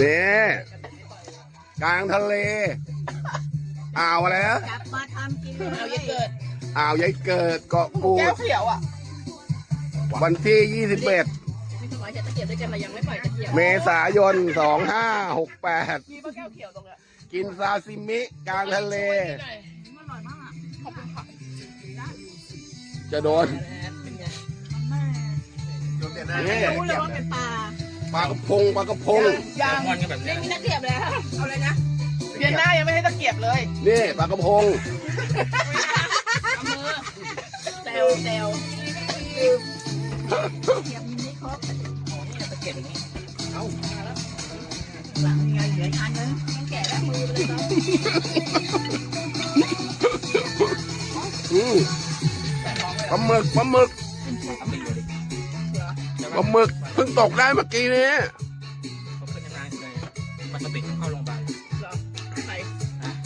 นี่กลางทะเลอ่าวอะไรนะจับมาทำกินเอาเยอะเกิดอ่าวยายเกิดเกาะกูแก้ดวเขียวอะวันที่21มีสมัยจะตะเกียบด้วยกันเรายังไม่ปล่อยตะเกียบเมษายน2568มีปลาแก้วเขียวตรงเนี้ยกินซาซิมิกลางทะเล มันอร่อยมากขอบคุณค่ะจะโดน เป็นไงนี่รู้เลยว่าเป็นปลา ปลากระพงปลากระพงยังมอนกันแบบนี้ไม่มีตะเกียบเลยค่ะเอาเลยนะเดือนหน้ายังไม่ให้ตะเกียบเลยนี่ปลากระพงเอามือเซลเซลเทียมมินิครบตะเกียบอย่างนี้หลังยังไงเหลืออีกอันนึงยังแกะแล้วมือไปเลยเนาะอืมปลาหมึกปลาหมึก ทำไปอยู่ดิปลาหมึกเพิ่งตกได้เมื่อกี้นี้เขาขึ้นงานเลยมันสติเข้าโรงพยาบาลเหรอใส่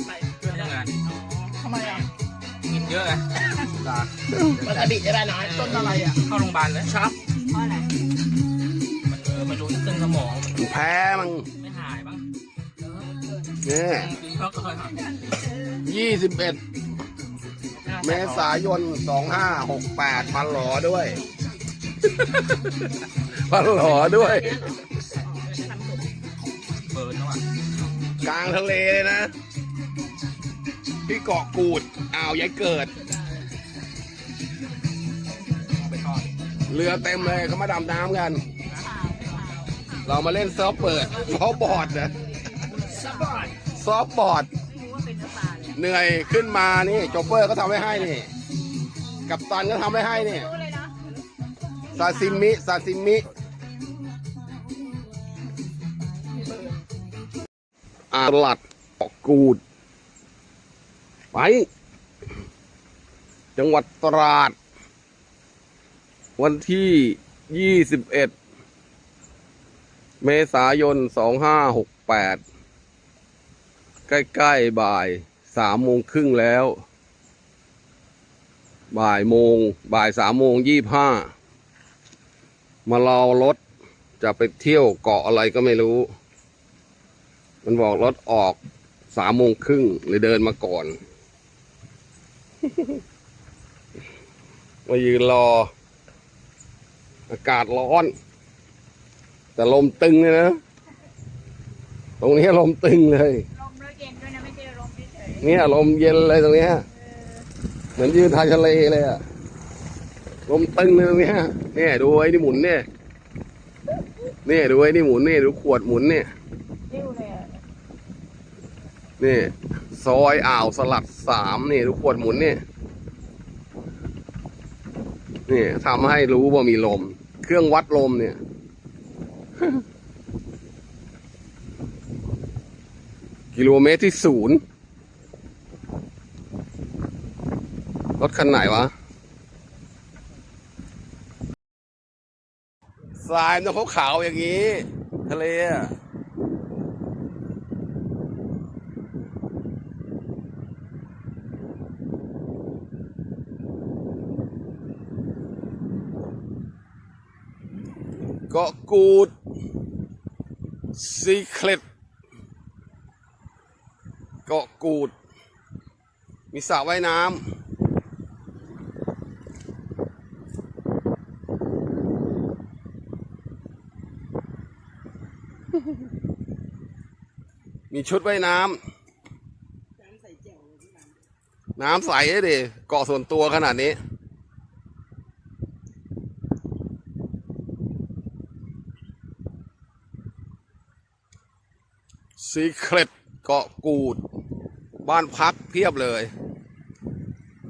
ใส่เรื่องงานทำไมอะกินเยอะไงวาซาบิใช่ไหมน้อยต้นอะไรอะเข้าโรงพยาบาลเลยช็อปเพราะอะไรมันเออไม่รู้เส้นสมองแพ้มันไม่หายบ้างนี่กินเขาก็เคยยี่สิบเอ็ดเมษายนสองห้าหกแปดพันหลอด้วย พันหลอด้วย เบิร์นแล้วอะกลางทะเลเลยนะ ที่เกาะกูดอ่าวยายเกิด เอาไปทอดเรือเต็มเลยเขามาดำน้ำกัน เรามาเล่นเซิร์ฟเปิดซอฟต์บอร์ดนะซับบอร์ดซอฟต์บอร์ดไม่รู้ว่าเป็นเนื้อปลาเลยเหนื่อยขึ้นมานี่โจเปอร์ก็ทำไว้ให้นี่ กับตันก็ทำไว้ให้นี่ รู้เลยนะ ซาซิมิซาซิมิ อาหลัดเกาะกูด ไป จังหวัดตราด วันที่ 21 เมษายน 2568 ใกล้ ๆ บ่ายสามโมงครึ่งแล้ว บ่ายโมง บ่ายสามโมงยี่ห้า มารอรถจะไปเที่ยวเกาะอะไรก็ไม่รู้ มันบอกรถออกสามโมงครึ่งเลยเดินมาก่อน มายืนรอ อากาศร้อน แต่ลมตึงเลยนะ ตรงนี้ลมตึงเลย ลมแล้วเย็นด้วยนะ ไม่ใช่ลมเฉยเนี่ยลมเย็นเลยตรงเนี้ย เหมือนยืนทางทะเลเลยอะ ลมตึงเลยตรงเนี้ยเนี่ยดูไอ้นี่หมุนเนี่ยเนี่ยดูไอ้นี่หมุนเนี่ยดูขวดหมุนเนี่ยนี่ซอยอ่าวสลัดสามนี่ดูขวดหมุนเนี่ยนี่ทำให้รู้ว่ามีลม เครื่องวัดลมเนี่ยกิโลเมตรที่ศูนย์รถคันไหนวะ ทรายมันต้องขาวๆอย่างนี้ ทะเลเกาะกูดซีเคล็ดเกาะกูด มีสระว่ายน้ำ มีชุดว่ายน้ำ น้ำใสเลยดิเกาะส่วนตัวขนาดนี้ซีเครตเกาะกูด บ้านพักเพียบเลย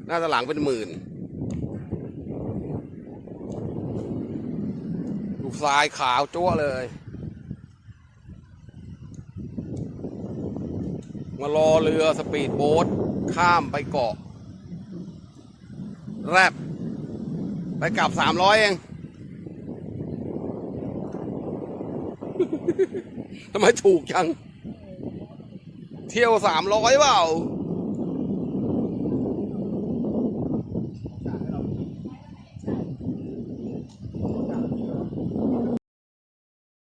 หน้าตาหลังเป็นหมื่นดูทรายขาวจั่วเลย มารอเรือสปีดโบ๊ทข้ามไปเกาะ แรบไปกลับสามร้อยเองทำไมถูกจัง เที่ยวสามร้อยเปล่า